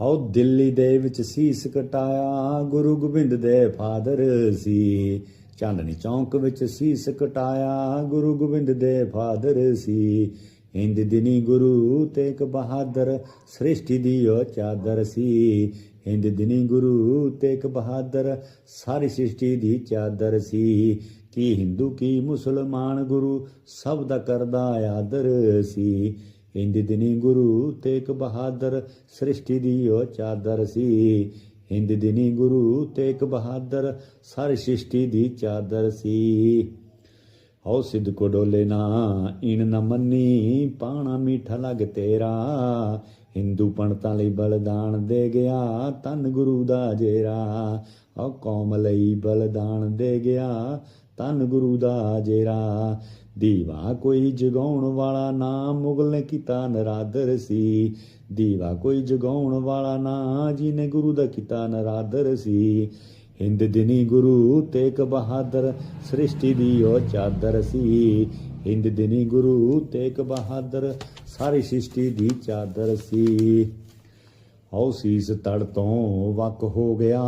ਹਉ ਦਿੱਲੀ ਦੇ ਵਿੱਚ ਸੀਸ ਕਟਾਇਆ, ਗੁਰੂ ਗੋਬਿੰਦ ਦੇ ਫਾਦਰ ਸੀ। ਚਾਂਦਨੀ ਚੌਂਕ ਵਿੱਚ ਸੀਸ ਕਟਾਇਆ, ਗੁਰੂ ਗੋਬਿੰਦ ਦੇ ਫਾਦਰ ਸੀ। ਹਿੰਦ ਦਿਨੀ ਗੁਰੂ ਤੇਗ ਬਹਾਦਰ ਸ੍ਰਿਸ਼ਟੀ ਦੀ ਉਹ ਚਾਦਰ ਸੀ। ਹਿੰਦ ਦਿਨੀ ਗੁਰੂ ਤੇਗ ਬਹਾਦਰ ਸਾਰੀ ਸ੍ਰਿਸ਼ਟੀ ਦੀ ਚਾਦਰ ਸੀ। ਕੀ ਹਿੰਦੂ, ਕੀ ਮੁਸਲਮਾਨ ਗੁਰੂ ਸਭ ਦਾ ਕਰਦਾ ਆਦਰ ਸੀ। ਇੰਦ ਦਿਨੀ ਗੁਰੂ ਤੇਗ ਬਹਾਦਰ ਸ੍ਰਿਸ਼ਟੀ ਦੀ ਉਹ ਚਾਦਰ ਸੀ। ਹਿੰਦ ਦਿਨੀ ਗੁਰੂ ਤੇਗ ਬਹਾਦਰ ਸਰ ਸ੍ਰਿਸ਼ਟੀ ਦੀ ਚਾਦਰ ਸੀ। ਹਉ ਸਿੱਧ ਕੋ ਡੋਲੇ ਨਾ ਇਨ ਨ ਮੰਨੀ ਪਾਣਾ ਮੀਠਾ ਲਗ ਤੇਰਾ। ਹਿੰਦੂ ਪੰਡਤਾਂ ਲਈ ਬਲਦਾਨ ਦੇ ਗਿਆ ਤਨ ਗੁਰੂ ਦਾ ਜੇਰਾ। ਹਉ ਕੌਮ ਲਈ ਬਲਿਦਾਨ ਦੇ ਗਿਆ ਤਨ ਗੁਰੂ ਦਾ ਜੇਰਾ। ਦੀਵਾ ਕੋਈ ਜਗਾਉਣ ਵਾਲਾ ਨਾ, ਮੁਗਲ ਨੇ ਕੀਤਾ ਨਰਾਦਰ ਸੀ। ਦੀਵਾ ਕੋਈ ਜਗਾਉਣ ਵਾਲਾ ਨਾ ਜਿਹਨੇ ਗੁਰੂ ਦਾ ਕੀਤਾ ਨਰਾਦਰ ਸੀ। ਹਿੰਦ ਦਿਨੀ ਗੁਰੂ ਤੇਗ ਬਹਾਦਰ, ਸ੍ਰਿਸ਼ਟੀ ਦੀ ਉਹ ਚਾਦਰ ਸੀ। ਹਿੰਦ ਦਿਨੀ ਗੁਰੂ ਤੇਗ ਬਹਾਦਰ, ਸਾਰੀ ਸ੍ਰਿਸ਼ਟੀ ਦੀ ਚਾਦਰ ਸੀ। ਹਉ ਸੀਸ ਤੜ ਤੋਂ ਵਕ ਹੋ ਗਿਆ,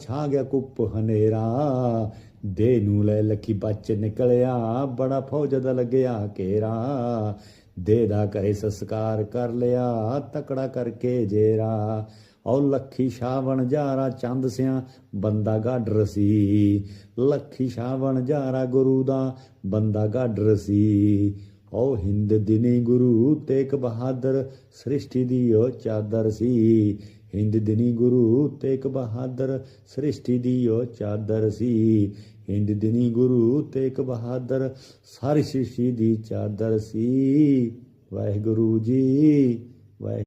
ਛਾ ਗਿਆ ਕੁੱਪ ਹਨੇਰਾ। ਦੇ ਨੂੰ ਲੈ ਲੱਖੀ ਬੱਚ ਨਿਕਲਿਆ, ਬੜਾ ਫੌਜ ਦਾ ਲੱਗਿਆ ਘੇਰਾ। ਦੇ ਦਾ ਕਰੇ ਸੰਸਕਾਰ ਕਰ ਲਿਆ, ਤਕੜਾ ਕਰਕੇ ਜੇਰਾ। ਔ ਲੱਖੀ ਸ਼ਾਵਣ ਜਾਰਾ ਚੰਦ ਸਿਆ, ਬੰਦਾ ਗਾਡਰ ਸੀ ਲੱਖੀ ਸ਼ਾਵਣ ਜਾਰਾ ਗੁਰੂ ਦਾ, ਬੰਦਾ ਗਾਡਰ ਸੀ ਔ ਹਿੰਦ ਦਿਨੀ ਗੁਰੂ ਤੇਗ ਬਹਾਦਰ, ਸ੍ਰਿਸ਼ਟੀ ਦੀ ਉਹ ਚਾਦਰ ਸੀ। ਹਿੰਦ ਦਿਨੀ ਗੁਰੂ ਤੇਗ ਬਹਾਦਰ ਸ੍ਰਿਸ਼ਟੀ ਦੀ ਉਹ ਚਾਦਰ ਸੀ। ਹਿੰਦ ਦਿਨੀ ਗੁਰੂ ਤੇਗ ਬਹਾਦਰ ਸਾਰੀ ਸ੍ਰਿਸ਼ਟੀ ਦੀ ਚਾਦਰ ਸੀ। ਵਾਹਿਗੁਰੂ ਜੀ, ਵਾਹਿ